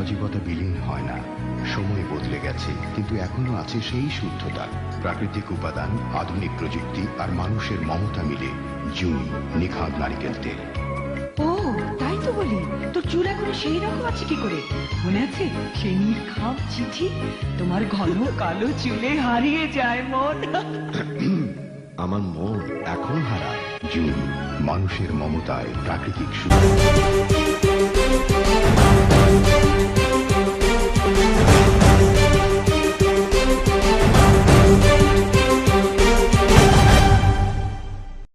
সজীবতা বিলীন হয় না। সময় বদলে গেছে কিন্তু এখনও আছে সেই শুদ্ধতা। প্রাকৃতিক উপাদান আধুনিক প্রযুক্তি আর মানুষের মমতা মিলে জুই নিখাদ নারিকেল তেল। ও তাই তো বলি। তোর চুল এখন সেই রকম আছে কি করে? মনে আছে? সেই নির্খাম চিঠি? তোমার ঘন কালো চুলে হারিয়ে যায় মন। আমার মন এখন হারায় জুই মানুষের মমতায় প্রাকৃতিক সুখ।